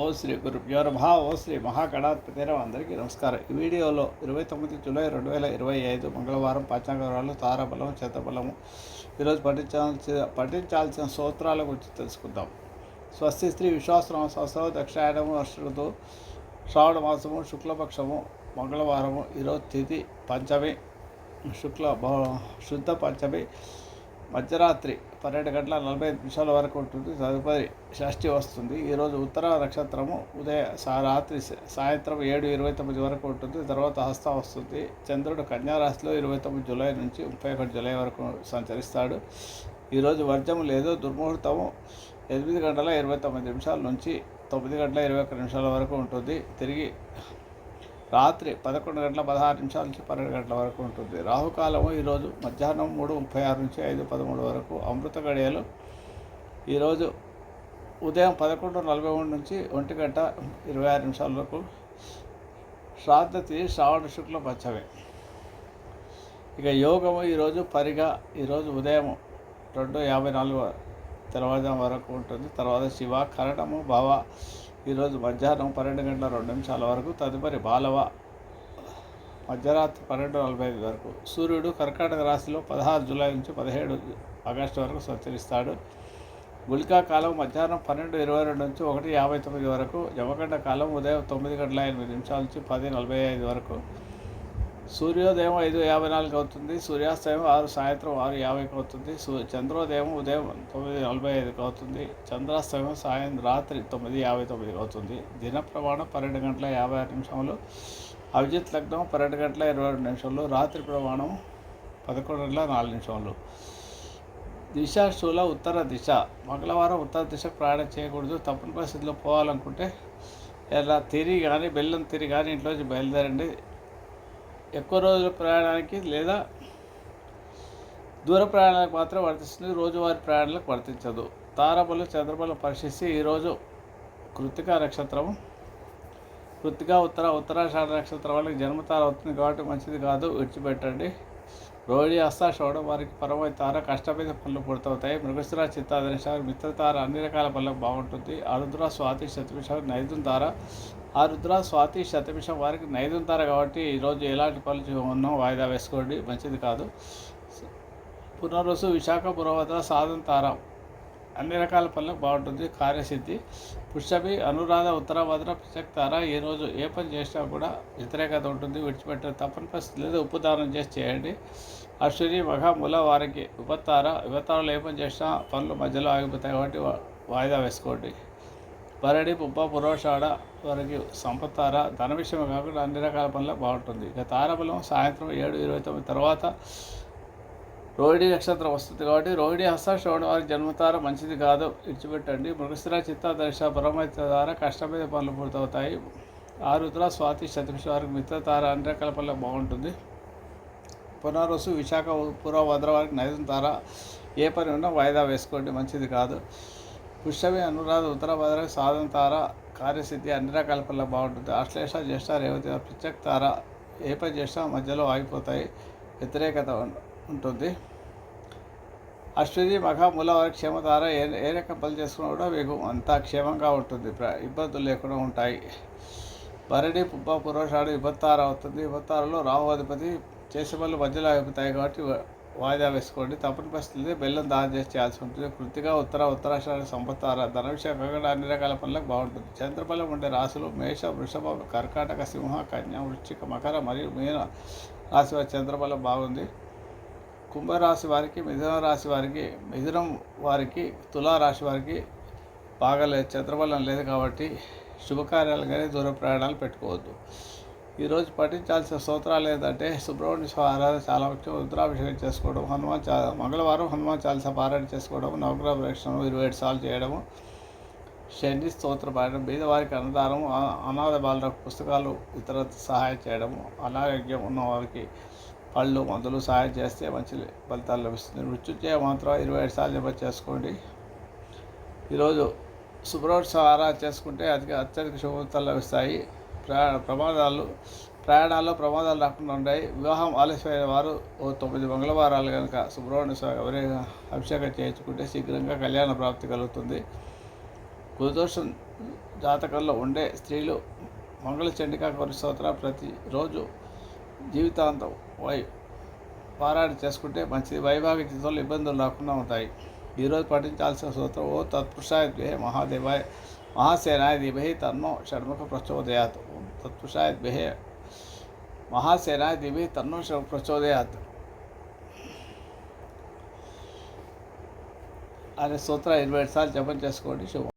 ఓ శ్రీ గురుభ్యో నమః. ఓ శ్రీ మహాగణాధిపతిరావు అందరికీ నమస్కారం. ఈ వీడియోలో ఇరవై తొమ్మిది జూలై రెండు వేల ఇరవై ఐదు మంగళవారం పంచాంగరాలు తారాబలం చేతబలము ఈరోజు పఠించాల్సిన పఠించాల్సిన సూత్రాల గురించి తెలుసుకుందాం. స్వస్తి స్త్రీ విశ్వాసనామ సంవత్సరం దక్షిణాయనము వర్షులతో శ్రావణ మాసము శుక్లపక్షము మంగళవారము ఈరోజు తిథి పంచమి శుక్ల శుద్ధ పంచమి మధ్యరాత్రి పన్నెండు గంటల నలభై ఐదు నిమిషాల వరకు ఉంటుంది. తదుపరి షష్ఠి వస్తుంది. ఈరోజు ఉత్తర నక్షత్రము ఉదయ రాత్రి సాయంత్రం ఏడు ఇరవై తొమ్మిది వరకు ఉంటుంది. తర్వాత హస్త వస్తుంది. చంద్రుడు కన్యారాశిలో ఇరవై తొమ్మిది జూలై నుంచి ముప్పై ఒకటి జూలై వరకు సంచరిస్తాడు. ఈరోజు వర్జం లేదు. దుర్ముహూర్తము ఎనిమిది గంటల ఇరవై తొమ్మిది నిమిషాల నుంచి తొమ్మిది గంటల ఇరవై ఒక్క నిమిషాల వరకు ఉంటుంది. తిరిగి రాత్రి పదకొండు గంటల పదహారు నిమిషాల నుంచి పన్నెండు గంటల వరకు ఉంటుంది. రాహుకాలము ఈరోజు మధ్యాహ్నం మూడు ముప్పై ఆరు నుంచి ఐదు పదమూడు వరకు అమృత గడియలు. ఈరోజు ఉదయం పదకొండు నలభై మూడు నుంచి ఒంటి గంట ఇరవై ఆరు నిమిషాల వరకు శ్రాద్ధ శ్రావణ శుక్ల పంచమి ఇక యోగము ఈరోజు పరిగా ఈరోజు ఉదయం రెండు యాభై నాలుగు తెల్లవారుజాము వరకు ఉంటుంది. తర్వాత శివ కరణము భవ ఈరోజు మధ్యాహ్నం పన్నెండు గంటల రెండు నిమిషాల వరకు తదుపరి బాలవ మధ్యరాత్రి పన్నెండు నలభై ఐదు వరకు. సూర్యుడు కర్కాటక రాశిలో పదహారు జూలై నుంచి పదిహేడు ఆగస్టు వరకు సంచరిస్తాడు. గుళికా కాలం మధ్యాహ్నం పన్నెండు ఇరవై రెండు నుంచి ఒకటి యాభై తొమ్మిది వరకు యమగండ కాలం ఉదయం తొమ్మిది గంటల ఎనిమిది నిమిషాల నుంచి పది నలభై ఐదు వరకు. సూర్యోదయం ఐదు యాభై నాలుగు అవుతుంది సూర్యాస్తయం ఆరు సాయంత్రం ఆరు యాభైకి అవుతుంది సూ చంద్రోదయం ఉదయం తొమ్మిది నలభై ఐదుకి అవుతుంది చంద్రాస్తయం సాయం రాత్రి తొమ్మిది యాభై తొమ్మిదికి అవుతుంది. దిన ప్రమాణం పన్నెండు గంటల యాభై ఆరు నిమిషంలో అభిజిత్ లగ్నం పన్నెండు గంటల ఇరవై రెండు నిమిషంలో రాత్రి ప్రమాణం పదకొండు గంటల నాలుగు నిమిషంలో దిశ శూల ఉత్తర దిశ. మంగళవారం ఉత్తర దిశకు ప్రయాణం చేయకూడదు. తప్పని పరిస్థితిలో పోవాలనుకుంటే ఎలా తిరిగి కానీ బెల్లం తిరిగి కానీ ఇంట్లోంచి బయలుదేరండి. ఎక్కువ రోజుల ప్రయాణానికి లేదా దూర ప్రయాణాలకు మాత్రం వర్తిస్తుంది. రోజువారి ప్రయాణాలకు వర్తించదు. తారబలు చంద్రబలు పరీక్షిస్తే ఈరోజు కృతికా నక్షత్రం. కృతికా ఉత్తర ఉత్తరాషాఢ నక్షత్రం వాళ్ళకి జన్మతార అవుతుంది కాబట్టి మంచిది కాదు. విడిచిపెట్టండి. రోహిణి హస్త షోడం వారికి పరమైన తార. కష్టమైన పనులు పూర్తవుతాయి. మృగశిర చిత్తాదనిష మిత్రతార అన్ని రకాల పనులకు బాగుంటుంది. అరుద్ర స్వాతి శతమిషం నైదు తార. ఆరుద్ర స్వాతి శతమిషం వారికి నైదుం తార కాబట్టి ఈరోజు ఎలాంటి పనులు ఉన్నా వాయిదా వేసుకోండి. మంచిది కాదు. పునరుసు విశాఖ పురవత సాధన తార అన్ని రకాల పనులకు బాగుంటుంది. కార్యసిద్ధి పుష్యమి అనురాధ ఉత్తరాభద్ర పిచక్తార ఈరోజు ఏ పని చేసినా కూడా వ్యతిరేకత ఉంటుంది. విడిచిపెట్టే తప్పని పరిస్థితి లేదు. ఉప్పు దానం చేసి చేయండి. అశ్విని మఘ వారికి ఉపతార యువతారాలు ఏ పని చేసినా పనులు మధ్యలో ఆగిపోతాయి కాబట్టి వాయిదా వేసుకోండి. బరడి పుబ్బ పురోషాడ వారికి సంపత్తార ధన విషయం కాకుండా అన్ని రకాల పనులకు బాగుంటుంది. ఇక తారబలం సాయంత్రం ఏడు ఇరవై తొమ్మిది తర్వాత రోహిణి నక్షత్రం వస్తుంది కాబట్టి రోహిణి హస్త శ్రవణ వారి జన్మతార మంచిది కాదు. విడిచిపెట్టండి మృగశిర చిత్త దర్శ పరమైత ద్వారా కష్టమైన పనులు పూర్తవుతాయి. ఆరుద్ర స్వాతి శతమిష వారికి మిత్రతార అన్ని రకాల పనులకు బాగుంటుంది. పునరుసు విశాఖ పూర్వ భద్ర వారికి నైదం తార ఏ పని ఉన్నా వాయిదా వేసుకోండి. మంచిది కాదు. పుష్యమి అనురాధ ఉత్తర భద్ర సాధన తార కార్యసిద్ధి అన్ని రకాల పనులు బాగుంటుంది. ఆశ్లేష జ్యేష్ఠ రేవతి పిచ్చక్ తార ఏప జ్యేష్ఠ మధ్యలో ఆగిపోతాయి. వ్యతిరేకత ఉంటుంది. అశ్విని మఖ మూల వారి క్షేమతార ఏ ఏ రకం పనులు చేసుకున్నా కూడా మీకు అంతా క్షేమంగా ఉంటుంది. ఇబ్బందులు లేకుండా ఉంటాయి. భరణి పుబ్బ పురోషాడు విభత్తార అవుతుంది. విభత్తారలో రాహు అధిపతి చేసే పనులు మధ్యలో అయిపోతాయి కాబట్టి వాయిదా వేసుకోండి. తప్పని పరిస్థితుల్లో బెల్లం దానం చేసి చేయాల్సి ఉంటుంది. కృతిగా ఉత్తర ఉత్తరాషాఢ సంపత్ ధన విషయం కాకుండా అన్ని రకాల పనులకు బాగుంటుంది. చంద్రబలం ఉండే రాశులు మేష వృషభ కర్కాటక సింహ కన్య వృశ్చిక మకర మరియు మీన రాశి వారి చంద్రబలం బాగుంది. కుంభరాశి వారికి మిథున రాశి వారికి మిథునం వారికి తులారాశి వారికి బాగాలేదు చంద్రబలం లేదు కాబట్టి శుభకార్యాలు కానీ దూర ప్రయాణాలు పెట్టుకోవద్దు. ఈరోజు పఠించాల్సిన స్తోత్రాలు ఏంటంటే సుబ్రహ్మణ్య స్వామి ఆరాధన చాలా ముఖ్యం. రుద్రాభిషేకం చేసుకోవడం హనుమాన్ చా మంగళవారం హనుమాన్ చాలీస పారాయణ చేసుకోవడం నవగ్రహ ప్రదక్షిణం ఇరవై ఏడు సార్లు చేయడము శని స్తోత్ర పాడడం బీదవారికి అన్నదానం అనాథ బాలులకు పుస్తకాలు ఇతర సహాయం చేయడము అనారోగ్యం ఉన్న వారికి పళ్ళు మందులు సహాయం చేస్తే మంచి ఫలితాలు లభిస్తుంది. మృత్యుంజయ మాత్రం ఇరవై ఐదు సార్లు జపం చేసుకోండి. ఈరోజు సుబ్రహ్మణ్య ఆరాధన చేసుకుంటే అధిక అత్యధిక శుభఫలితాలు లభిస్తాయి. ప్రమాదాలు ప్రయాణాల్లో ప్రమాదాలు రాకుండా ఉన్నాయి. వివాహం ఆలస్యమైన వారు ఓ తొమ్మిది మంగళవారాలు కనుక సుబ్రహ్మణ్య స్వామి ఎవరైనా అభిషేకం చేయించుకుంటే శీఘ్రంగా కళ్యాణ ప్రాప్తి కలుగుతుంది. కుదోషం జాతకంలో ఉండే స్త్రీలు మంగళ చండికా కొన్ని స్తోత్రం ప్రతిరోజు జీవితాంతం వై పారాయణ చేసుకుంటే మంచిది. వైవాహిక జీవితంలో ఇబ్బందులు రాకుండా ఉంటాయి. ఈరోజు పఠించాల్సిన సూత్రం ఓ తత్పురుషాయ ద్వే మహాదేవాయ మహాసేనాయ దిభై తన్నో షణ్ముఖ ప్రచోదయాత్. ఓం తత్పురుషాయ ద్వేహే మహాసేనాయ దిమహి తన్నో షణ్ముఖ ప్రచోదయాత్ అనే సూత్రం ఇరవై ఏడు సార్లు జపం చేసుకోండి శుభం